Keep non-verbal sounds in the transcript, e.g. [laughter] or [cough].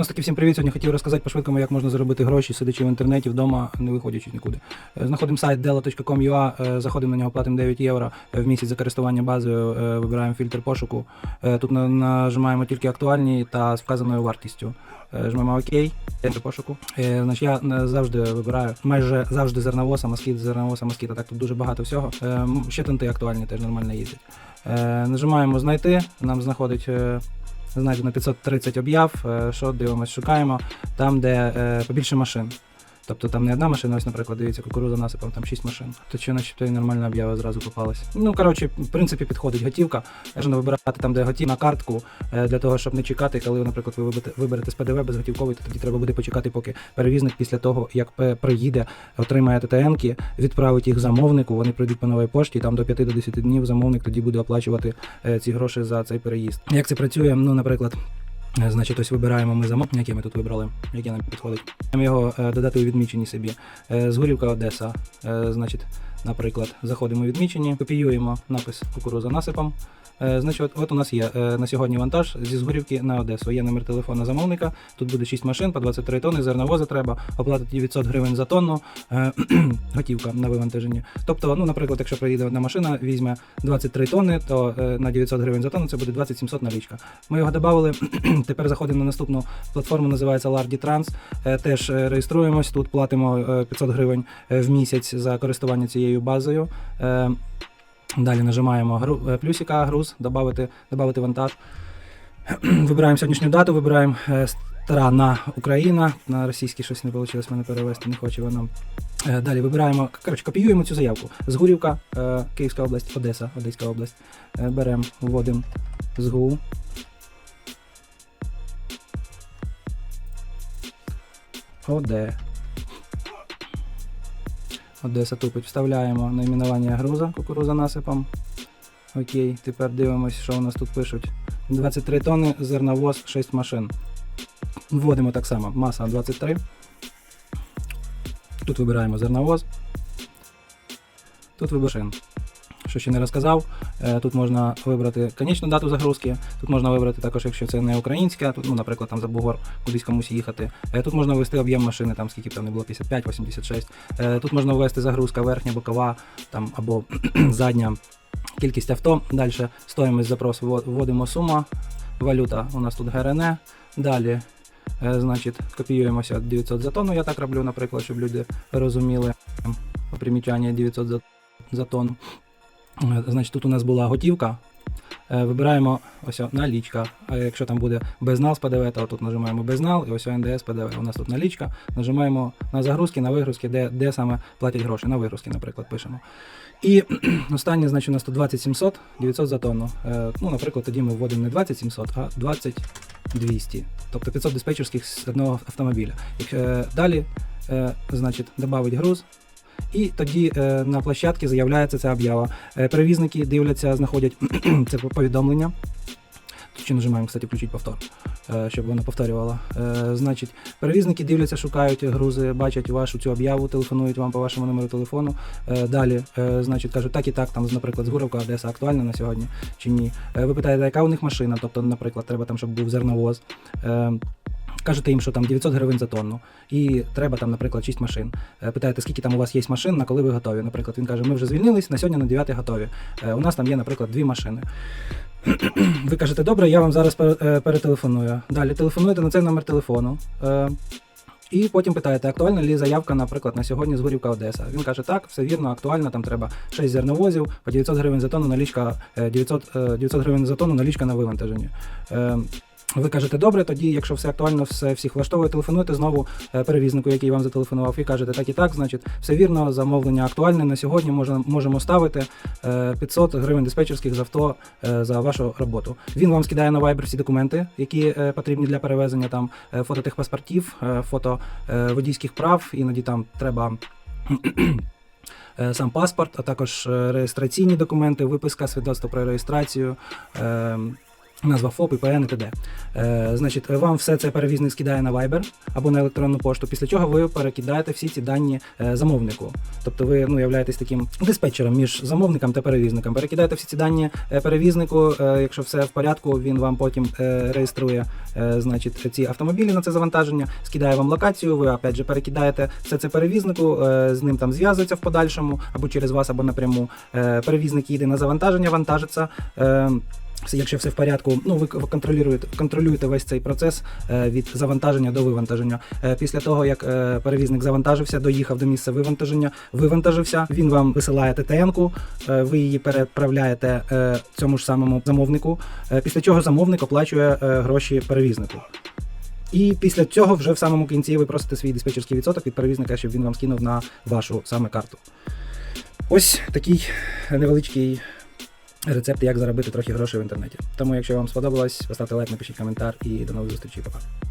нас таки всім привіт. Сьогодні хотів розказати по-швидкому, як можна заробити гроші, сидячи в інтернеті вдома, не виходячи нікуди. Е, Знаходимо сайт delo.com.ua, е, заходимо на нього, платимо 9 євро е, в місяць за користування базою, вибираємо фільтр пошуку. Тут нажимаємо тільки актуальні та з вказаною вартістю. Жмемо ОК, фільтр пошуку. Значить, я завжди вибираю майже завжди зерновоса, москіт, зерновоса, москіта. Так тут дуже багато всього. Ще тенти актуальні теж нормально їздять. Нажимаємо знайти, нам знаходить. Знайдено 530 об'яв. Е, Що дивимося, шукаємо там, де е, побільше машин. Тобто там не одна машина, ось, наприклад, дивіться, кукуруза насипав, там 6 машин. То що начебто і нормальна об'ява зразу попалась. Ну, коротше, в принципі, підходить готівка. Можна вибирати там, де готівка на картку, е, для того, щоб не чекати, коли, наприклад, ви виберете, з ПДВ безготівковий, то тоді треба буде почекати, поки перевізник після того, як приїде, отримає ТТНки, відправить їх замовнику, вони прийдуть по новій пошті, і там до 5 до 10 днів замовник тоді буде оплачувати е, ці гроші за цей переїзд. Як це працює? Ну, наприклад. Е, Значить, ось вибираємо ми замок, який ми тут вибрали, який нам підходить. Його е, додати у відмічені собі. Е, Згурівка Одеса. Значить, наприклад, заходимо у відмічені, копіюємо напис кукуруза насипом. Е, Значить, от, у нас є е, на сьогодні вантаж зі Згурівки на Одесу. Є номер телефона замовника. Тут буде 6 машин по 23 тонни, зерновоза треба, оплатити 900 гривень за тонну, е, [clears throat] готівка на вивантаженні. Тобто, ну, наприклад, якщо приїде одна машина, візьме 23 тонни, то на 900 гривень за тонну це буде 2700 налічка. Ми його додали. [clears throat] Тепер заходимо на наступну платформу, називається Lardy Trans. Теж реєструємось. Тут платимо е, 500 гривень в місяць за користування цією базою. Е, Далі нажимаємо е, плюсика, груз, додати, додати вантаж. [clears throat] Вибираємо сьогоднішню дату, вибираємо е, страна Україна. На російський щось не вийшло мене перевести, не хоче воно. Далі вибираємо, коротше, копіюємо цю заявку. Згурівка, Київська область, Одеса, Одеська область. Беремо, вводимо ЗГУ. Оде. Одеса тупить. Вставляємо найменування груза, кукуруза насипом. Окей, тепер дивимося, що у нас тут пишуть. 23 тонни, зерновоз, 6 машин. Вводимо так само, маса 23. Тут вибираємо зерновоз. Тут вибираємо. Що ще не розказав, е, тут можна вибрати конечну дату загрузки, тут можна вибрати також, якщо це не українська, тут, ну, наприклад, там за Бугор кудись комусь їхати. Е, Тут можна ввести об'єм машини, там скільки б там не було, 55, 86. Е, Тут можна ввести загрузка верхня, бокова там, або [clears throat] задня кількість авто. Далі стоїмость запросу, вводимо сума, валюта у нас тут ГРН. Далі, значить, копіюємося 900 за тонну, я так роблю, наприклад, щоб люди розуміли примічання 900 за, за тонну. Е, Значить, тут у нас була готівка. Е, Вибираємо ось налічка. А якщо там буде безнал з ПДВ, то тут нажимаємо безнал і ось НДС ПДВ. У нас тут налічка. Нажимаємо на загрузки, на вигрузки, де, де саме платять гроші. На вигрузки, наприклад, пишемо. І [clears throat] останнє, значить, у нас тут 2700, 900 за тонну. Е, ну, наприклад, тоді ми вводимо не 2700, а 20200. Тобто 500 диспетчерських з одного автомобіля. Далі, значить, додавить груз. І тоді е, на площадці з'являється ця об'ява. Е, перевізники дивляться, знаходять [clears throat] це повідомлення. Ще нажимаємо, кстати, включити повтор, е, щоб воно повторювало. Е, Значить, перевізники дивляться, шукають грузи, бачать вашу цю об'яву, телефонують вам по вашому номеру телефону. Далі, значить, кажуть, так і так, там, наприклад, Згуровка Одеса актуальна на сьогодні чи ні. Ви питаєте, яка у них машина, тобто, наприклад, треба там, щоб був зерновоз. Кажете їм, що там 900 гривень за тонну, і треба там, наприклад, 6 машин. Е, Питаєте, скільки там у вас є машин, на коли ви готові. Наприклад, він каже, ми вже звільнились, на сьогодні на 9 готові. Е, У нас там є, наприклад, дві машини. [clears throat] Ви кажете, добре, я вам зараз е, перетелефоную. Далі телефонуєте на цей номер телефону. І потім питаєте, актуальна ли заявка, наприклад, на сьогодні з Горівка Одеса. Він каже, так, все вірно, актуально, там треба 6 зерновозів, по 900 гривень за тонну налічка, е, 900, е, 900 гривень за тонну налічка на вивантаженні. Е, Ви кажете, добре, тоді, якщо все актуально, все всіх влаштовує, телефонуєте знову е, перевізнику, який вам зателефонував, і кажете, так і так, значить, все вірно, замовлення актуальне на сьогодні, можемо, можемо ставити е, 500 гривень диспетчерських з авто е, за вашу роботу. Він вам скидає на Viber всі документи, які е, потрібні для перевезення, там е, фото тих паспортів, е, фото е, водійських прав, іноді там треба. е, Сам паспорт, а також е, реєстраційні документи, виписка свідоцтва про реєстрацію, е, Назва ФОП, ІПН і т.д. Е, значить, вам все це перевізник скидає на Viber або на електронну пошту, після чого ви перекидаєте всі ці дані е, замовнику. Тобто ви ну, являєтесь таким диспетчером між замовником та перевізником. Перекидаєте всі ці дані е, перевізнику, е, якщо все в порядку, він вам потім реєструє значить, ці автомобілі на це завантаження, скидає вам локацію, ви опять же перекидаєте все це перевізнику, з ним там зв'язується в подальшому, або через вас, або напряму. Перевізник їде на завантаження, вантажиться. Якщо все в порядку, ну ви контролюєте, контролюєте весь цей процес е, від завантаження до вивантаження. Е, Після того, як е, перевізник завантажився, доїхав до місця вивантаження, вивантажився, він вам висилає ТТН-ку, ви її переправляєте цьому ж самому замовнику. Після чого замовник оплачує гроші перевізнику. І після цього вже в самому кінці ви просите свій диспетчерський відсоток від перевізника, щоб він вам скинув на вашу саме карту. Ось такий невеличкий рецепт, як заробити трохи грошей в інтернеті. Тому, якщо вам сподобалось, поставте лайк, напишіть коментар і до нових зустрічей, Па-па.